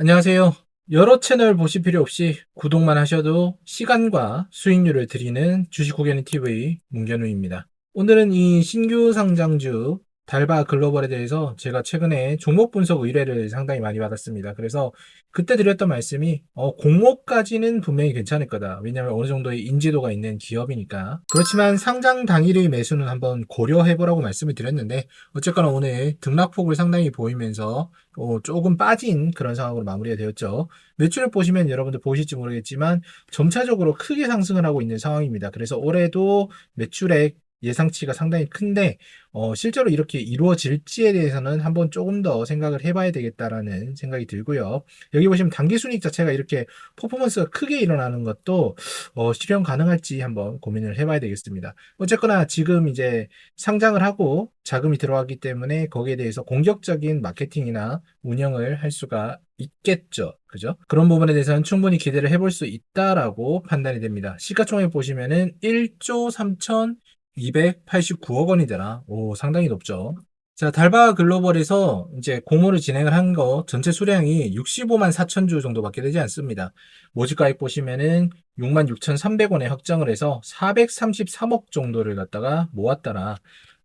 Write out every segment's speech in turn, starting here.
안녕하세요. 여러 채널 보실 필요 없이 구독만 하셔도 시간과 수익률을 드리는 주식호견이 TV 문견우입니다. 오늘은 이 신규 상장주 달바 글로벌에 대해서 제가 최근에 종목 분석 의뢰를 상당히 많이 받았습니다. 그래서 그때 드렸던 말씀이 어, 공모까지는 분명히 괜찮을 거다. 왜냐하면 어느 정도의 인지도가 있는 기업이니까. 그렇지만 상장 당일의 매수는 한번 고려해보라고 말씀을 드렸는데 어쨌거나 오늘 등락폭을 상당히 보이면서 어, 조금 빠진 그런 상황으로 마무리가 되었죠. 매출을 보시면 여러분들 보실지 모르겠지만 점차적으로 크게 상승을 하고 있는 상황입니다. 그래서 올해도 매출액 예상치가 상당히 큰데 어, 실제로 이렇게 이루어질지에 대해서는 한번 조금 더 생각을 해봐야 되겠다라는 생각이 들고요. 여기 보시면 단기 순이익 자체가 이렇게 퍼포먼스가 크게 일어나는 것도 어, 실현 가능할지 한번 고민을 해봐야 되겠습니다. 어쨌거나 지금 이제 상장을 하고 자금이 들어왔기 때문에 거기에 대해서 공격적인 마케팅이나 운영을 할 수가 있겠죠. 그죠? 그런 부분에 대해서는 충분히 기대를 해볼 수 있다라고 판단이 됩니다. 시가총액 보시면은 1조 3천 289억 원이 되나? 오, 상당히 높죠. 자, 달바 글로벌에서 이제 공모를 진행을 한 거 전체 수량이 65만 4천 주 정도밖에 되지 않습니다. 모집가액 보시면은 6만 6,300원에 확정을 해서 433억 정도를 갖다가 모았더라.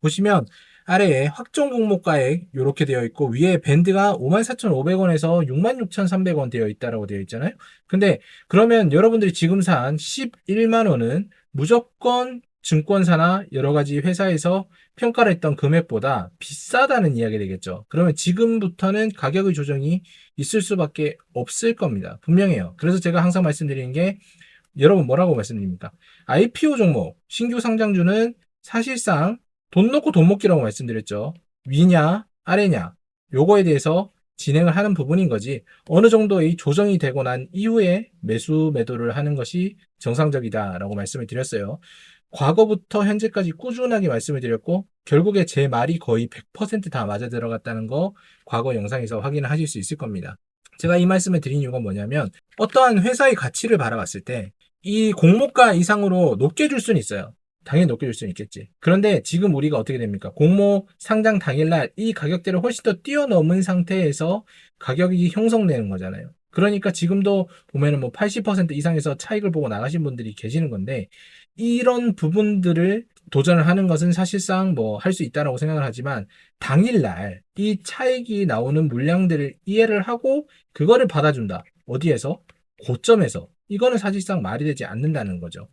보시면 아래에 확정 공모가액 이렇게 되어 있고 위에 밴드가 54,500원에서 66,300원 되어 있다라고 되어 있잖아요. 근데 그러면 여러분들이 지금 산 11만 원은 무조건 증권사나 여러 가지 회사에서 평가를 했던 금액보다 비싸다는 이야기 되겠죠. 그러면 지금부터는 가격의 조정이 있을 수밖에 없을 겁니다. 분명해요. 그래서 제가 항상 말씀드리는 게 여러분 뭐라고 말씀드립니까? IPO 종목, 신규 상장주는 사실상 돈 놓고 돈 먹기라고 말씀드렸죠. 위냐, 아래냐, 요거에 대해서 진행을 하는 부분인 거지 어느 정도의 조정이 되고 난 이후에 매수 매도를 하는 것이 정상적이다라고 말씀을 드렸어요. 과거부터 현재까지 꾸준하게 말씀을 드렸고 결국에 제 말이 거의 100%다 맞아 들어갔다는 거 과거 영상에서 확인을 하실 수 있을 겁니다. 제가 이 말씀을 드린 이유가 뭐냐면 어떠한 회사의 가치를 바라봤을 때 이 공모가 이상으로 높게 줄 수는 있어요. 당연히 높게 줄 수는 있겠지. 그런데 지금 우리가 어떻게 됩니까? 공모 상장 당일날 이 가격대를 훨씬 더 뛰어넘은 상태에서 가격이 형성되는 거잖아요. 그러니까 지금도 보면은 뭐 80% 이상에서 차익을 보고 나가신 분들이 계시는 건데 이런 부분들을 도전을 하는 것은 사실상 뭐 할 수 있다라고 생각을 하지만 당일날 이 차익이 나오는 물량들을 이해를 하고 그거를 받아준다. 어디에서? 고점에서. 이거는 사실상 말이 되지 않는다는 거죠.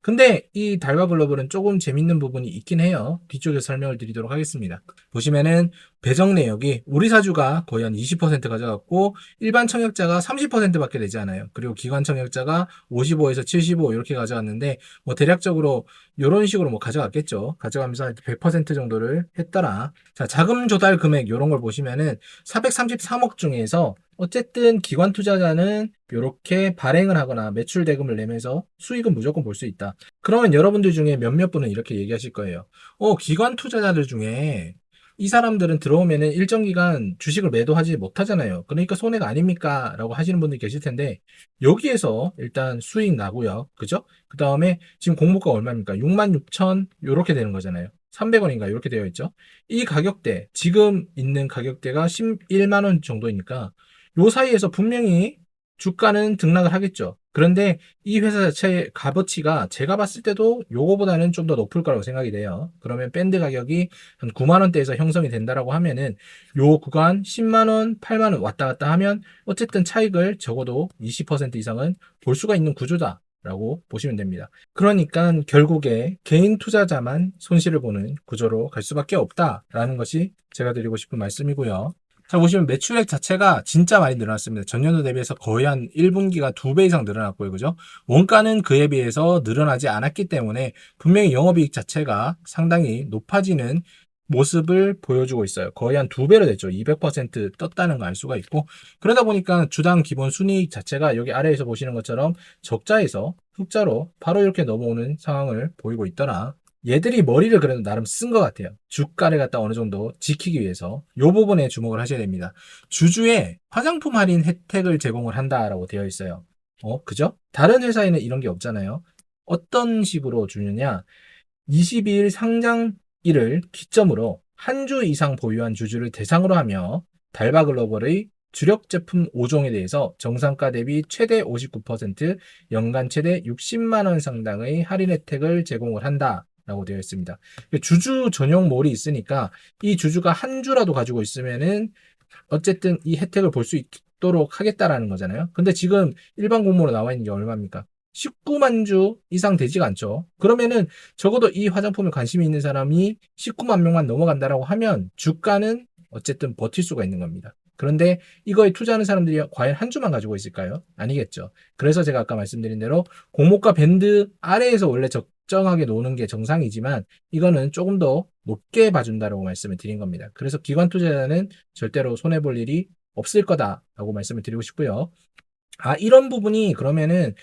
근데 이 달바 글로벌은 조금 재밌는 부분이 있긴 해요. 뒤쪽에 설명을 드리도록 하겠습니다. 보시면은 배정 내역이 우리 사주가 거의 한 20% 가져갔고 일반 청약자가 30%밖에 되지 않아요. 그리고 기관 청약자가 55에서 75 이렇게 가져갔는데 뭐 대략적으로 이런 식으로 뭐 가져갔겠죠. 가져가면서 100% 정도를 했더라. 자, 자금 조달 금액 이런 걸 보시면은 433억 중에서 어쨌든 기관 투자자는 이렇게 발행을 하거나 매출 대금을 내면서 수익은 무조건 볼 수 있다. 그러면 여러분들 중에 몇몇 분은 이렇게 얘기하실 거예요. 어, 기관 투자자들 중에 이 사람들은 들어오면은 일정 기간 주식을 매도하지 못하잖아요. 그러니까 손해가 아닙니까? 라고 하시는 분들이 계실 텐데, 여기에서 일단 수익 나고요. 그죠? 그 다음에 지금 공모가 얼마입니까? 66,000 요렇게 되는 거잖아요. 300원인가 이렇게 되어 있죠. 이 가격대, 지금 있는 가격대가 11만 원 정도이니까 요 사이에서 분명히 주가는 등락을 하겠죠. 그런데 이 회사 자체의 값어치가 제가 봤을 때도 요거보다는 좀 더 높을 거라고 생각이 돼요. 그러면 밴드 가격이 한 9만 원대에서 형성이 된다라고 하면은 요 구간 10만 원, 8만 원 왔다 갔다 하면 어쨌든 차익을 적어도 20% 이상은 볼 수가 있는 구조다. 라고 보시면 됩니다. 그러니까 결국에 개인 투자자만 손실을 보는 구조로 갈 수밖에 없다라는 것이 제가 드리고 싶은 말씀이고요. 자, 보시면 매출액 자체가 진짜 많이 늘어났습니다. 전년도 대비해서 거의 한 1분기가 2배 이상 늘어났고요. 그죠? 원가는 그에 비해서 늘어나지 않았기 때문에 분명히 영업이익 자체가 상당히 높아지는 모습을 보여주고 있어요. 거의 한 두 배로 됐죠. 200% 떴다는 걸 알 수가 있고 그러다 보니까 주당 기본 순이익 자체가 여기 아래에서 보시는 것처럼 적자에서 흑자로 바로 이렇게 넘어오는 상황을 보이고 있더라. 얘들이 머리를 그래도 나름 쓴 것 같아요. 주가를 갖다 어느 정도 지키기 위해서 이 부분에 주목을 하셔야 됩니다. 주주에 화장품 할인 혜택을 제공을 한다라고 되어 있어요. 어, 그죠? 다른 회사에는 이런 게 없잖아요. 어떤 식으로 주느냐? 22일 상장일을 기점으로 한 주 이상 보유한 주주를 대상으로 하며 달바 글로벌의 주력 제품 5종에 대해서 정상가 대비 최대 59% 연간 최대 60만 원 상당의 할인 혜택을 제공을 한다 라고 되어 있습니다. 주주 전용 몰이 있으니까 이 주주가 한 주라도 가지고 있으면은 어쨌든 이 혜택을 볼 수 있도록 하겠다라는 거잖아요. 근데 지금 일반 공모로 나와 있는 게 얼마입니까? 19만 주 이상 되지가 않죠. 그러면은 적어도 이 화장품에 관심이 있는 사람이 19만 명만 넘어간다라고 하면 주가는 어쨌든 버틸 수가 있는 겁니다. 그런데 이거에 투자하는 사람들이 과연 한 주만 가지고 있을까요? 아니겠죠. 그래서 제가 아까 말씀드린 대로 공모가 밴드 아래에서 원래 적정하게 노는 게 정상이지만 이거는 조금 더 높게 봐준다라고 말씀을 드린 겁니다. 그래서 기관 투자자는 절대로 손해볼 일이 없을 거다라고 말씀을 드리고 싶고요. 아, 이런 부분이 그러면은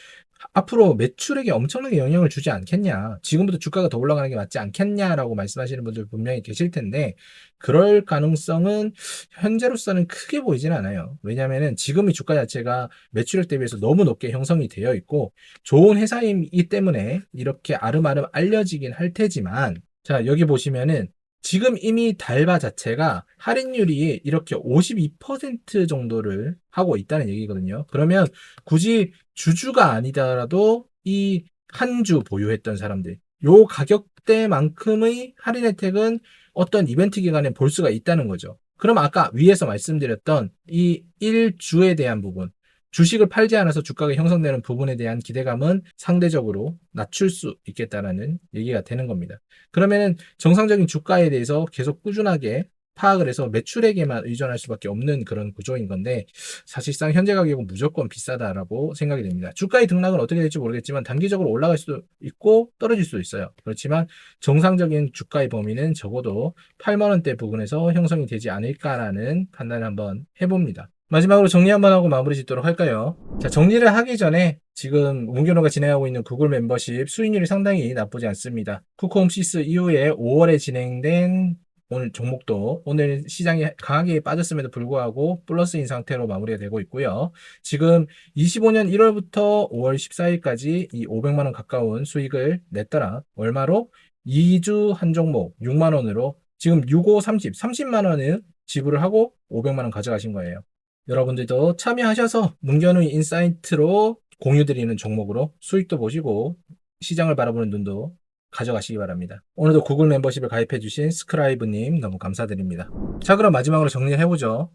앞으로 매출액에 엄청나게 영향을 주지 않겠냐. 지금부터 주가가 더 올라가는 게 맞지 않겠냐라고 말씀하시는 분들 분명히 계실 텐데, 그럴 가능성은 현재로서는 크게 보이진 않아요. 왜냐면은 지금 이 주가 자체가 매출액 대비해서 너무 높게 형성이 되어 있고, 좋은 회사이기 때문에 이렇게 아름아름 알려지긴 할 테지만, 자, 여기 보시면은 지금 이미 달바 자체가 할인율이 이렇게 52% 정도를 하고 있다는 얘기거든요. 그러면 굳이 주주가 아니더라도 이 한 주 보유했던 사람들, 요 가격대만큼의 할인 혜택은 어떤 이벤트 기간에 볼 수가 있다는 거죠. 그럼 아까 위에서 말씀드렸던 이 1주에 대한 부분, 주식을 팔지 않아서 주가가 형성되는 부분에 대한 기대감은 상대적으로 낮출 수 있겠다라는 얘기가 되는 겁니다. 그러면은 정상적인 주가에 대해서 계속 꾸준하게 파악을 해서 매출액에만 의존할 수밖에 없는 그런 구조인 건데 사실상 현재 가격은 무조건 비싸다라고 생각이 됩니다. 주가의 등락은 어떻게 될지 모르겠지만 단기적으로 올라갈 수도 있고 떨어질 수도 있어요. 그렇지만 정상적인 주가의 범위는 적어도 8만 원대 부근에서 형성이 되지 않을까라는 판단을 한번 해봅니다. 마지막으로 정리 한번 하고 마무리 짓도록 할까요? 자, 정리를 하기 전에 지금 문견호가 진행하고 있는 구글 멤버십 수익률이 상당히 나쁘지 않습니다. 쿠크홈시스 이후에 5월에 진행된 오늘 종목도 오늘 시장이 강하게 빠졌음에도 불구하고 플러스인 상태로 마무리가 되고 있고요. 지금 25년 1월부터 5월 14일까지 이 500만 원 가까운 수익을 냈더라. 얼마로? 2주 한 종목 6만 원으로 지금 65, 30, 30만 원을 지불을 하고 500만 원 가져가신 거예요. 여러분들도 참여하셔서 문견의 인사이트로 공유드리는 종목으로 수익도 보시고 시장을 바라보는 눈도 가져가시기 바랍니다. 오늘도 구글 멤버십에 가입해주신 스크라이브님 너무 감사드립니다. 자, 그럼 마지막으로 정리를 해보죠.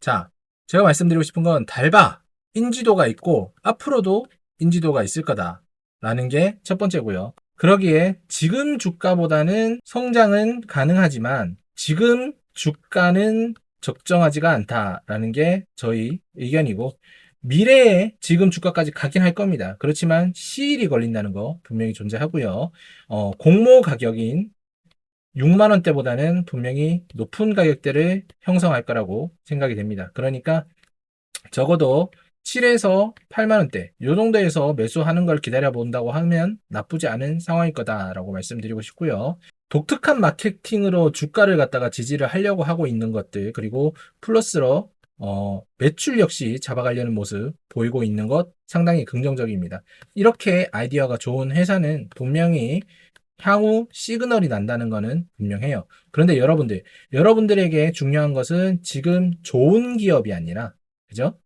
자, 제가 말씀드리고 싶은 건 달바 인지도가 있고 앞으로도 인지도가 있을 거다. 라는 게 첫 번째고요. 그러기에 지금 주가보다는 성장은 가능하지만 지금 주가는 적정하지가 않다라는 게 저희 의견이고 미래에 지금 주가까지 가긴 할 겁니다. 그렇지만 시일이 걸린다는 거 분명히 존재하고요. 어, 공모 가격인 6만 원대보다는 분명히 높은 가격대를 형성할 거라고 생각이 됩니다. 그러니까 적어도 7에서 8만 원대 이 정도에서 매수하는 걸 기다려 본다고 하면 나쁘지 않은 상황일 거다라고 말씀드리고 싶고요. 독특한 마케팅으로 주가를 갖다가 지지를 하려고 하고 있는 것들 그리고 플러스로 어, 매출 역시 잡아가려는 모습 보이고 있는 것 상당히 긍정적입니다. 이렇게 아이디어가 좋은 회사는 분명히 향후 시그널이 난다는 것은 분명해요. 그런데 여러분들, 여러분들에게 중요한 것은 지금 좋은 기업이 아니라, 그죠?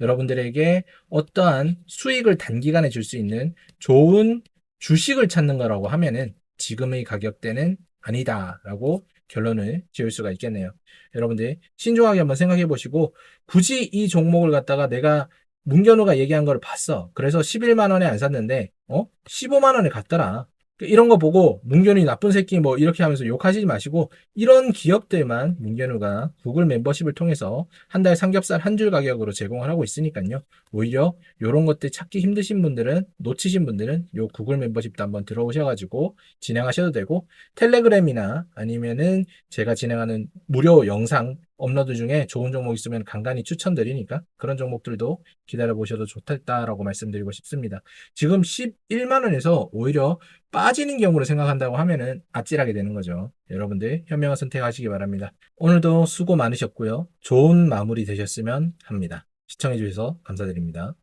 여러분들에게 어떠한 수익을 단기간에 줄 수 있는 좋은 주식을 찾는 거라고 하면은 지금의 가격대는 아니다라고 결론을 지을 수가 있겠네요. 여러분들 신중하게 한번 생각해 보시고 굳이 이 종목을 갖다가 내가 문견우가 얘기한 걸 봤어. 그래서 11만 원에 안 샀는데 어? 15만 원에 갔더라. 이런 거 보고 문견이 나쁜 새끼 뭐 이렇게 하면서 욕하시지 마시고 이런 기업들만 문견우가 구글 멤버십을 통해서 한 달 삼겹살 한 줄 가격으로 제공을 하고 있으니까요. 오히려 이런 것들 찾기 힘드신 분들은 놓치신 분들은 요 구글 멤버십도 한번 들어오셔가지고 진행하셔도 되고 텔레그램이나 아니면은 제가 진행하는 무료 영상 업로드 중에 좋은 종목 있으면 간간히 추천드리니까 그런 종목들도 기다려 보셔도 좋겠다라고 말씀드리고 싶습니다. 지금 11만 원에서 오히려 빠지는 경우를 생각한다고 하면은 아찔하게 되는 거죠. 여러분들 현명한 선택하시기 바랍니다. 오늘도 수고 많으셨고요. 좋은 마무리 되셨으면 합니다. 시청해 주셔서 감사드립니다.